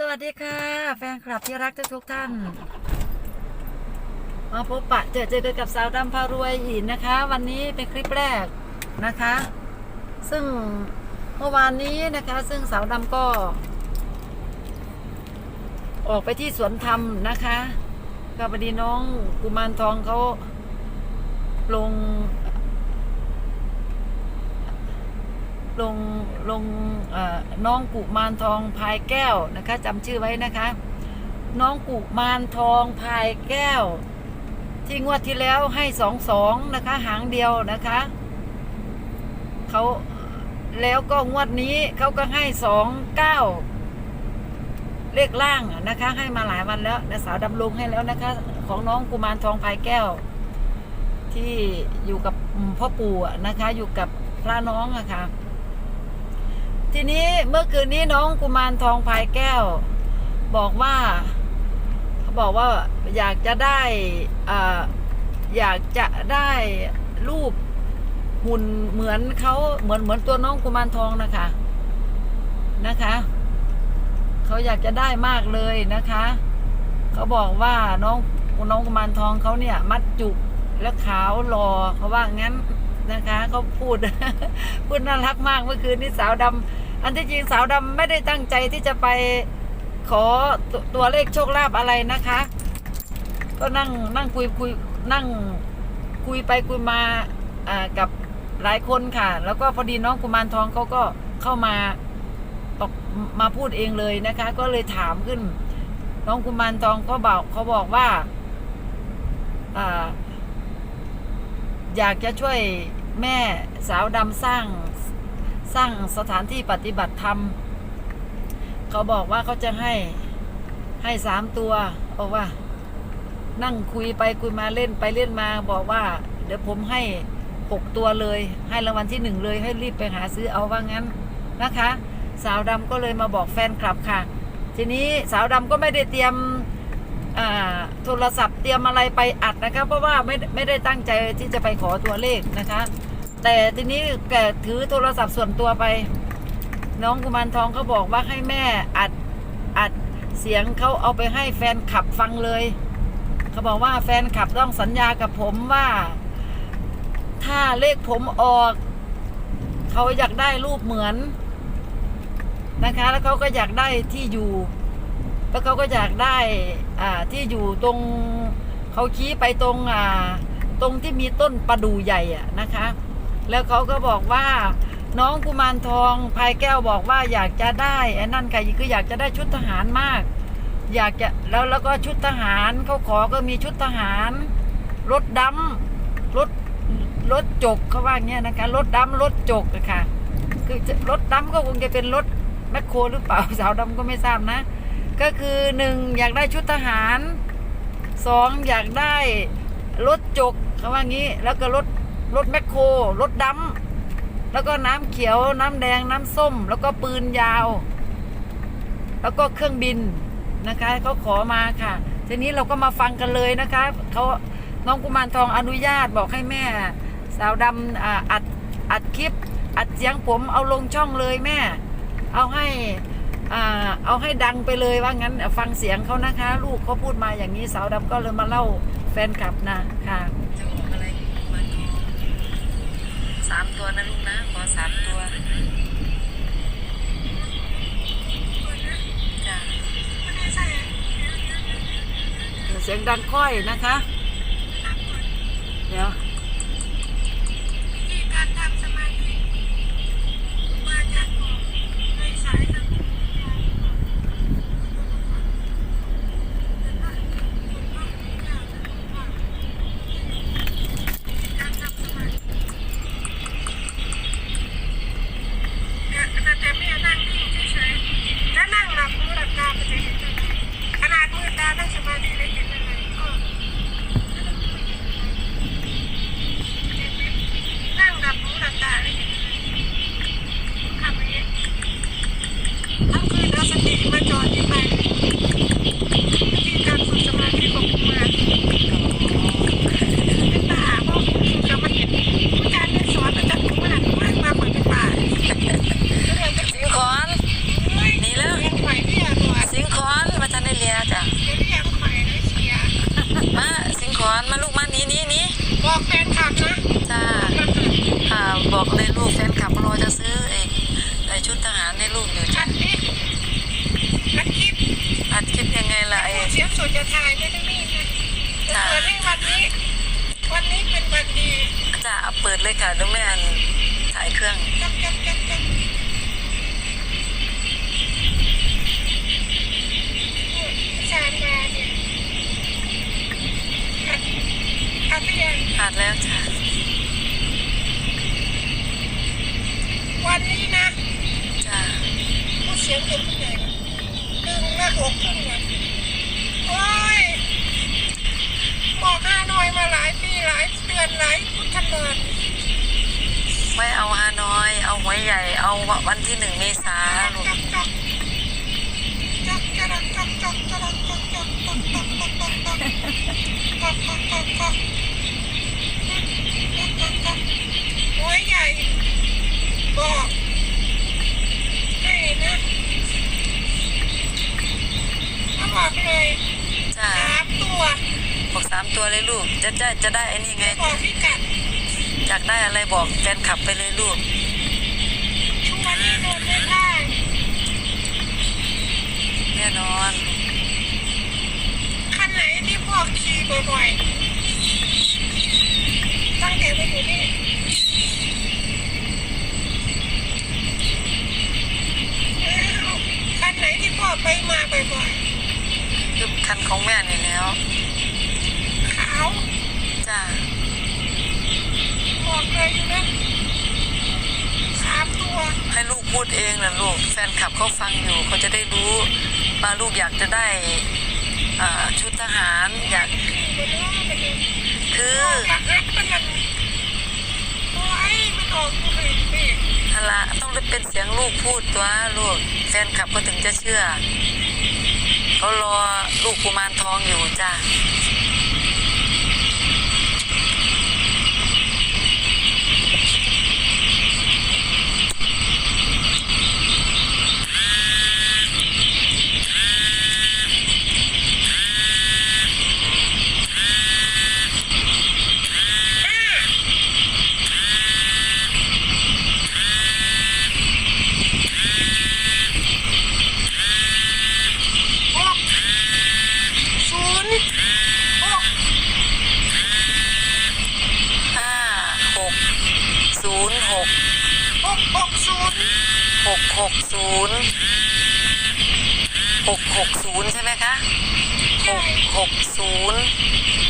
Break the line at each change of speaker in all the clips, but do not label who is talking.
สวัสดีค่ะ แฟนคลับที่รักทุกท่าน มาพบปะเจอเจอกันกับสาวดำพารวยอีกนะคะ วันนี้เป็นคลิปแรกนะคะ ซึ่งเมื่อวานนี้นะคะ ซึ่งสาวดำก็ ออกไปที่สวนธรรมนะคะก็พอดีน้องกุมารทองเขาลง ลงลงน้องกุมารทองพายแก้วนะคะจำชื่อไว้นะคะ น้องกุมารทองพายแก้ว ที่งวดที่แล้วให้สองสองนะคะ หางเดียวนะคะเขาแล้วก็งวดนี้เขาก็ให้สองเก้าเลขล่างนะคะ ให้มาหลายวันแล้วนะสาวดำลงให้แล้วนะคะ ของน้องกุมารทองพายแก้ว ที่อยู่กับพ่อปู่นะคะ อยู่กับพระน้องอะค่ะ ทีนี้เมื่อคืนนี้น้องกุมารทองพายแก้ว บอกว่าเขาบอกว่าอยากจะได้อ่าอยากจะได้รูปหุ่นเหมือนเขาเหมือนเหมือนตัวน้องกุมารทองนะคะนะคะเขาอยากจะได้มากเลยนะคะเขาบอกว่าน้องน้องกุมารทองเขาเนี่ย มัดจุกและขาวรอเขาว่างั้นนะคะเขาพูด พูดน่ารักมากเมื่อคืนนี้สาวดำ อันที่จริงสาวดำไม่ได้ตั้งใจที่จะไปขอต,ตัวเลขโชคลาภอะไรนะคะ ก็นั่งนั่งคุยคุยนั่งคุยไปคุยมาอ่ากับหลายคนค่ะ แล้วก็พอดีน้องกุมารทองเขาก็เข้ามาบอกมาพูดเองเลยนะคะ ก็เลยถามขึ้น น้องกุมารทองก็บอกเขาบอกว่าอ่าอยากจะช่วยแม่สาวดำสร้าง สร้างสถานที่ปฏิบัติธรรม เขาบอกว่าเขาจะให้ให้สามตัวบอกว่า นั่งคุยไปคุยมาเล่นไปเล่นมาบอกว่า เดี๋ยวผมให้หกตัวเลย ให้รางวัลที่หนึ่งเลยให้รีบไปหาซื้อเอาว่างั้นนะคะ สาวดำก็เลยมาบอกแฟนคลับค่ะ ทีนี้สาวดำก็ไม่ได้เตรียมอ่าโทรศัพท์เตรียมอะไรไปอัดนะคะ เพราะว่าไม่ไม่ได้ตั้งใจที่จะไปขอตัวเลขนะคะ แต่ทีนี้แกถือโทรศัพท์ส่วนตัวไป น้องกุมารทองเขาบอกว่าให้แม่อัดอัดเสียงเขาเอาไปให้แฟนขับฟังเลยเขาบอกว่าแฟนขับต้องสัญญากับผมว่า ถ้าเลขผมออก เขาอยากได้รูปเหมือนนะคะ แล้วเขาก็อยากได้ที่อยู่ แล้วเขาก็อยากได้อ่าที่อยู่ตรงเขาชี้ไปตรงอ่าตรงที่มีต้นประดู่ใหญ่อะนะคะ แล้วเขาก็บอกว่า น้องกุมารทองพายแก้วบอกว่าอยากจะได้ไอ้นั่นค่ะคืออยากจะได้ชุดทหารมาก อยากจะแล้วแล้วก็ชุดทหารเขาขอก็มีชุดทหาร รถดำรถรถจกเขาว่าอย่างเงี้ยนะคะรถดำรถจกะค่ะ คือรถดำก็คงจะเป็นรถแมคโครหรือเปล่าสาวดำก็ไม่ทราบนะ ก็คือหนึ่งอยากได้ชุดทหารสองอยากได้รถจกเขาว่างี้แล้วก็รถ รถแมคโครรถดำแล้วก็น้ำเขียว น้ำแดง น้ำส้ม แล้วก็ปืนยาว แล้วก็เครื่องบินนะคะเขาขอมาค่ะ ทีนี้เราก็มาฟังกันเลยนะคะเขาน้องกุมารทองอนุญาตบอกให้แม่ สาวดำออัดอัดคลิป อัดเสียงผมเอาลงช่องเลยแม่ เอาให้อาเอาให้ดังไปเลยว่างั้นฟังเสียงเขานะคะ ลูกเขาพูดมาอย่างนี้สาวดำก็เลยมาเล่าแฟนคลับนะค่ะจะออกอะไรมาสาม ตัวนะลูกนะ ขอสามตัวจ้ะเสียงดังค่อยนะคะ เดี๋ยว
ที่การทำสมาธิมาจากของในสายทางพุทธเจ้าการทำสมาธิแต่แต่ไม่นั่งนิ่งเฉยๆถ้านั่งหลับหูหลับตาก็จะเห็นอะไรขนาดมือตานั่งสมาธิเลยเห็นอะไรก็ สียงสดจะถ่ายไม่ได้นี่นะจะเปิดให้วันนี้ วันนี้เป็นวันดี
จ้าเอาเปิดเลยค่ะเดี๋ยวแม่อันถ่าย เครื่อง
จับจับจับจับสามบาทเนี่ยอัด
แล้วจ้า
วันนี้นะ
จ้า
ผู้เสียงเป็นผู้ใหญ่ดึงหน้าอกขึ้นมาโอ้ยบอกห้าน้อยมาหลายปีหลายเดือนหลายพุทธันดร
ไวันที่หนึ่งเมษาลูก
หัวใหญ่บอกให้นะเอาอกเลสามตัว
บอกสามตัวเลยลูก จะจะจะได้ไอ้นี่ไง
อ
ยากได้อะไรบอกแฟนขับไปเลยลูก
วงนี้โดนไม่ได้
แน่นอน
คันไหนที่พ่อขี่บ่อยๆ ตั้งแต่มาอยู่นี่อ้าวคันไหนที่พ่อไปมาบ่อย
คือคันของแม่นี่แล้ว
ๆขาว
จ้า
บอกเลยอยู่นะสามตัว
ให้ลูกพูดเองนะลูกแฟนขับเขาฟังอยู่เขาจะได้รู้ว่าลูกอยากจะได้ชุดทหารอยากคือฮละต้องเป็นเสียงลูกพูดตัวลูกแฟนขับก็ถึงจะเชื่อเขารอลูกกุมารทองอยู่จ้า
หกศูนย์หก
ห้าหกศูนย์ หก
หกหกศูนย์
หกหกศูนย์หกหกศูนย์ใช่ไหมคะหกหกศูนย์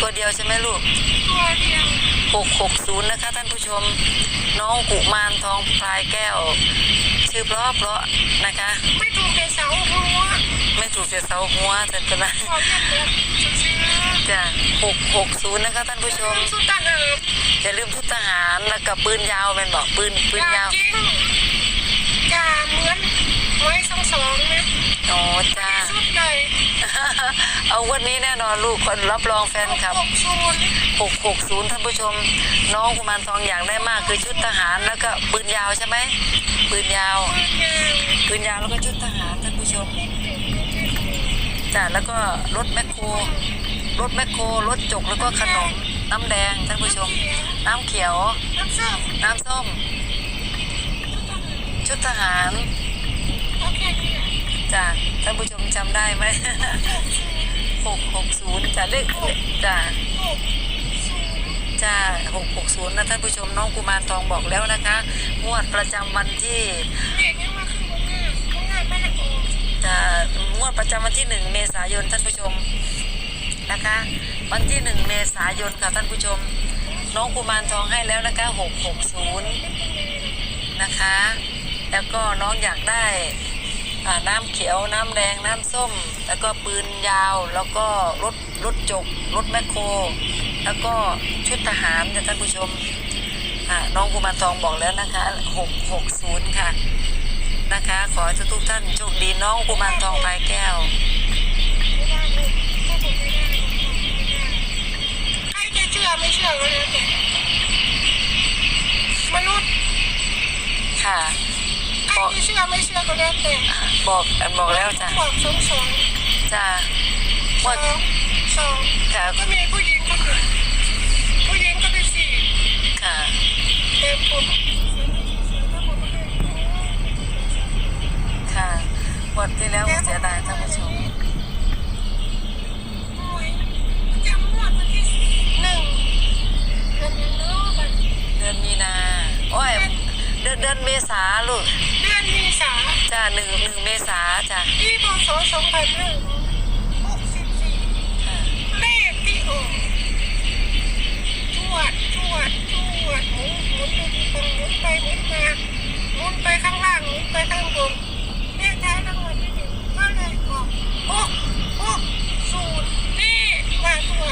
ตัวเดียวใช่ไหมลูก
ตัวเดียว
หกหกศูนย์นะคะท่านผู้ชมน้องกุมารทองพลายแก้ว ชื่อเพราะเพราะนะคะ
ไม่ถูกแต่เสาหัว
ไม่ถูกเสียเสาหัวแต่ก็ได้
ขอเยี่ยมเลยซื้อ
จ้ะหกหกศูนย์นะคะท่านผู้ชม
สุดทหาร
อย่าลืมทุกทหารแล้วก็ปืนยาวเป็นบอกปืนปืนยาว
จริงจ่าเหมือนไม้สองสองนะ
อ๋อจ้า
สุดเลย
เอาวันนี้แน่นอนลูกคนรับรองแฟนคลับ
หกศูนย์
หกหกศูนย์ท่านผู้ชม น้องกุมารทองอยากได้มากคือชุดทหารแล้วก็ปืนยาวใช่ไหมปืนยาว
ปืนยาว
ปืนยาวแล้วก็ชุดทหารท่านผู้ชมจ้ะแล้วก็รถแมคโครรถแมคโครรถจกแล้วก็ขนม น้ำแดงท่านผู้ชม น้ำเขียว
น้ำส้ม
น้ำส้มชุดทหาร
โอเคนี่แหละ
จ้ะท่านผู้ชมจำได้ไหมหกหกศูนย์จ้ะเลขจ้ะ
หกศูนย์
จ้าหกหกศูนย์นะท่านผู้ชมน้องกุมารทองบอกแล้วนะคะ งวดประจำวันที่
เด็กยังมาคือวงงานวงงานบ้านละโอ
จะงวดประจำวันที่หนึ่งเมษายนท่านผู้ชม นะคะ วันที่หนึ่งเมษายนค่ะท่านผู้ชม น้องกุมารทองให้แล้วนะคะหกหกศูนะคะ แล้วก็น้องอยากได้น้ำเขียวน้ำแดงน้ำส้ม แล้วก็ปืนยาวแล้วก็รถรถจกรถแมคโคร แล้วก็ชุดทหารค่ะท่านผู้ชมน้องกุมารทองบอกแล้วนะคะหกหกศูนย์ค่ะนะคะ ขอให้ทุกท่านโชคดีน้องกุมารทองพายแก้ว
ไม่ได้เลยถ้าผมไม่ได้ผมไม่ได้ใครจะเชื่อไม่เชื่อก็แล้วแต่มนุษย์
ค่ะ
ใครจะเชื่อไม่เชื่อก็แล้วแต่
บอกบอกแล้วจ้ะ
บอกสองสอง
จ้ะ
ส
ว่า
องสอง
ค่ะ
ก็มีผู้หญิงคนหนึ่งผู้หญิงก็ได้สี่
ค่ะ
แต่ผมถ้าผมไม่ได้
ค่ะวันที่แล้วก็เสียดายท่านผู้ชม นาโอ้ยเดือนเดือนเม ษาลูก
เดือนเมษา
จ้าหนึ่งหนึ่งเมษาจ้ะ
ปีพศสองพันห้าร้อยหกสิบสี่
ค่ะ
เลขที่ออกจวดจวดจวดหมุนหมุนดูดีตรงหมุนไปหมุนมาหมุนไปข้างล่างหมุนไปข้างบนเลขท้ายรางวัลที่หนึ่งก็เลยออกโอ้โอ้ศูนย์นี่มาตัว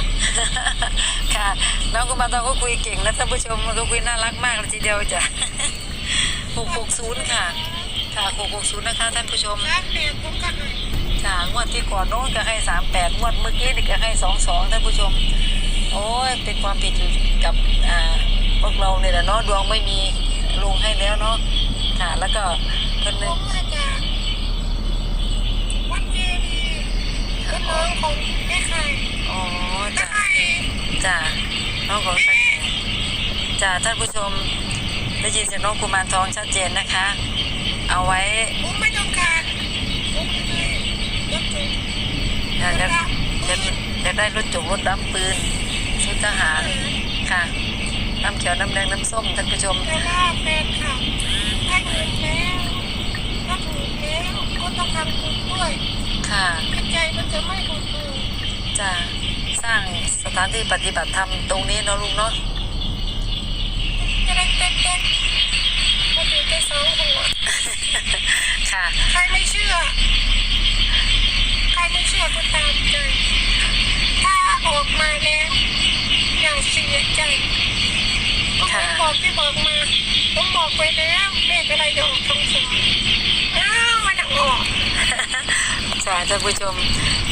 ค่ะน้องกุมารทองก็คุยเก่งนะท่านผู้ชมมันก็คุยน่ารักมากเลยทีเดียวจ้ะ หกหกศูนย์ค่ะ ค่ะหกหกศูนย์นะคะท่านผู้ชม
ร้านเด็กผมก็ให้
ค่ะงวดที่ก่อนโน้นก็ให้สามแปดงวดเมื่อกี้นี่ก็ให้สองสองท่านผู้ชม โอ้ย เป็นความผิดอยู่กับอ่าพวกเราเนี่ยแหละเนาะ ดวงไม่มีลงให้แล้วเนาะ ค่ะ แล้วก็เพิ่น
ผ
นึง
มมาจากวัดเจดีย์เป็นน้องของแม่ไข่
อ๋อ
แม่
จ้ะ
ไข่
จ้ะน้องของสักจ้ะท่านผู้ชม ได้ยินเสียงน้องกุมารทองชัดเจนนะคะ เอาไว้
ผมไม่ต้องการผมไม่ได้ยกตัว
อยากจะอยากอยากได้รถจุกรถดำปืนชุดทหารค่ะน้ำเขียวน้ำแดงน้ำส้มท่านผู้ชม
แต่ว่าแฟนคลับให้เงินแล้วถ้าถูกแล้วก็ต้องทำบุญด้วย
ค่ะ
ใจมันจะไม่หดหู่
จะสร้างสถานที่ปฏิบัติธรรมตรงนี้เนาะลุงเนาะ
จะได้เต้นๆมันอยู่ในสองหัว
ค่ะ
ใครไม่เชื่อ ใครไม่เชื่อก็ตามใจ ถ้าออกมาแล้วอย่าเสียใจก็ผมบอกที่บอกมา ผมบอกไปแล้วเลขอะไรจะออกคำสอนอ้าวมันออก
จ้าท่านผู้ชม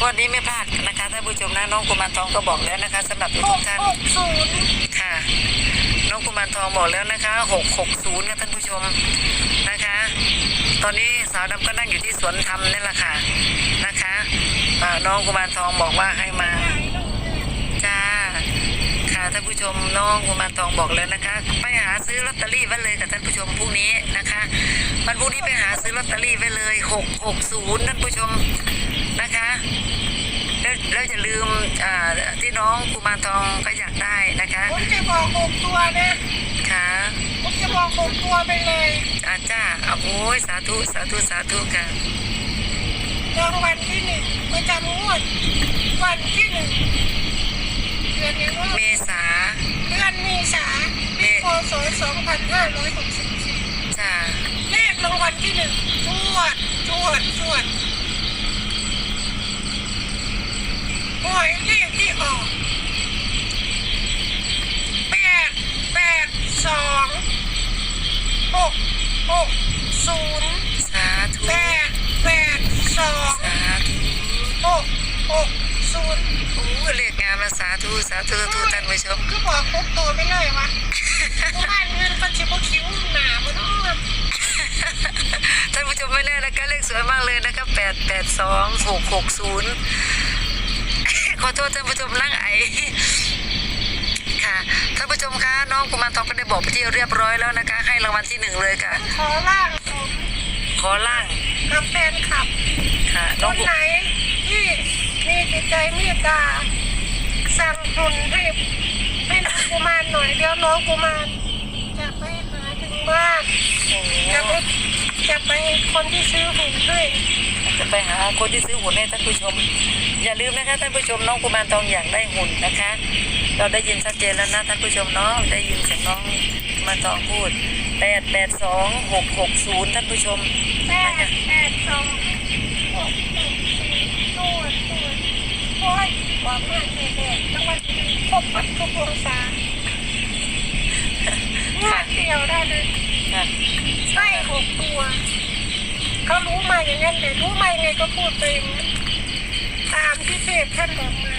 วัน ไม่พลาดนะคะท่านผู้ชมนะน้องกุมารทองก็บอกแล้วนะคะสำหรับ
ห
ทุ
ก
กท่าน
หกศูนย์
ค่ะ น้องกุมารทองบอกแล้วนะคะหกหกศูนย์ค่ะท่านผู้ชมนะคะ ตอนนี้สาวดำก็นั่งอยู่ที่สวนธรรมนี่แหละค่ะนะคะอ่าน้องกุมารทองบอกว่าให้มาจ้าค่ะท่านผู้ชมน้องกุมารทองบอกแล้วนะคะ ไปหาซื้อลอตเตอรี่ไว้เลยกับท่านผู้ชมพรุ่งนี้นะคะวันพรุ่งนี้ไปหาซื้อลอตเตอรี่ไว้เลยหกหกศูนย์ท่านผู้ชมนะคะ แล้วแล้วอย่าลืมอ่าที่น้องกุมารทองก็อยากได้นะคะ
ผมจะบอกหกตัวนะ
ค่ะ
ผมจะบอกหกตัวไปเลย
อาจ้าเอาโอ้ยสาธุสาธุสาธุค่ะ
รางวัลที่หนึ่งประจำงวดวันที่หนึ่งเดือนนี้ว่า
เมษา
เดือนเมษาปีพศสองพันห้าร้อยหกสิบสี่
จ้า
เลขรางวัลที่หนึ่งจวดจวดจวดหวยเลขที่ออกแปดแปดสองหกหกศูนย์
สาธุ
แปดแปดสอง
สาธุ
หกหกศูนย์
โอ้ยเลขงามนะสา ธุสาธุสาธุท่านผู้ชม
ก็บอกครบตัวไปเลยวะกูบ้านเงินปัจจุบันคิ้วหนาบ่เนาะ
ท่านผู้ชมไม่แน่นะคะเลขสวยมากเลยนะคะแปดแปดสองหกหกศูนย์ขอโทษท่านผู้ชมนั่งไอค่ะท่านผู้ชมคะน้องกุมารทองก็ได้บอกไปที่เรียบร้อยแล้วนะคะ ให้รางวัลที่หนึ่งเลยค่ะ
ขอล่างผม
ขอล่าง
กับแฟนคลับ
ค่ะ
ค
น้อง
น
กุ
ไหนที่มีจิตใจเมตตา สั่งหุ่นให้ให้น้องกุมารหน่อยเดี๋ยวน้องกุมารจะไปหาถึงบ้านจะไปจะไปคนที่ซื้อหุ่นให้
จะไปหาคนที่ซื้อหุ่นให้ท่านผู้ชม อย่าลืมนะคะท่านผู้ชมน้องกุมารทองอยากได้หุ่นนะคะ เราได้ยินชัดเจนแล้วนะท่านผู้ชมเนาะได้ยินเสียงน้องกุมารทองพูดแปดแปดสองหกหกศูนย์ท่านผู้ชม
แปดแปดสองหกหนึ่งสี่ตัวตัวโอ้ย ความมากเลยแน่ต้องมาครบปัดทุกวงศางวดเดียวได้เลย
ค่ะ
ไส้หกตัว เขารู้มาอย่างนั้นเลยรู้มายังไงก็พูดไปอย่างนั้นตามที่เทพท่านบอกมา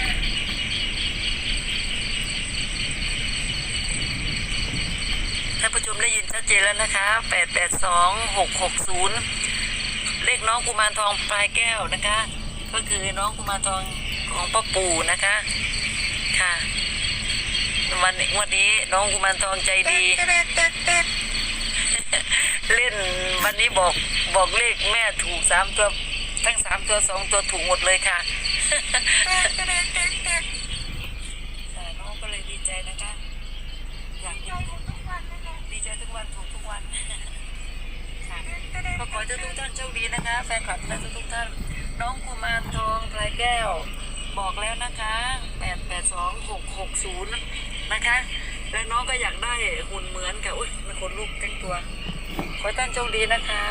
ท่านผู้ชมได้ยินชัดเจนแล้วนะคะแปดแปดสองหกหกศูนย์เลขน้องกุมารทองปลายแก้วนะคะ ก็คือน้องกุมารทอง ของพ่อปู่นะคะ ค่ะวันวันนี้น้องกุมารทองใจดี
เล่
นวันนี้บอกบอกเลขแม่ถูกสามตัว ทั้งสามตัวสองตัวถูกหมดเลยค่ะน้องก็เลยดีใจนะคะาดี
ใจทุกวันถูทุกวันก็ขอให้ทุกท่านโชค
ดีนะคะ แฟนคลับและทุกท่าน น้องกุมารทองไกรแก้ว บอกแล้วนะคะแปดแปดสองหกหกศูนย์นะคะ แล้วน้องก็อยากได้หุ่นเหมือนกับอุ้ยมันคนลูกแต่งตัว ขอให้ท่านโชคดีนะคะ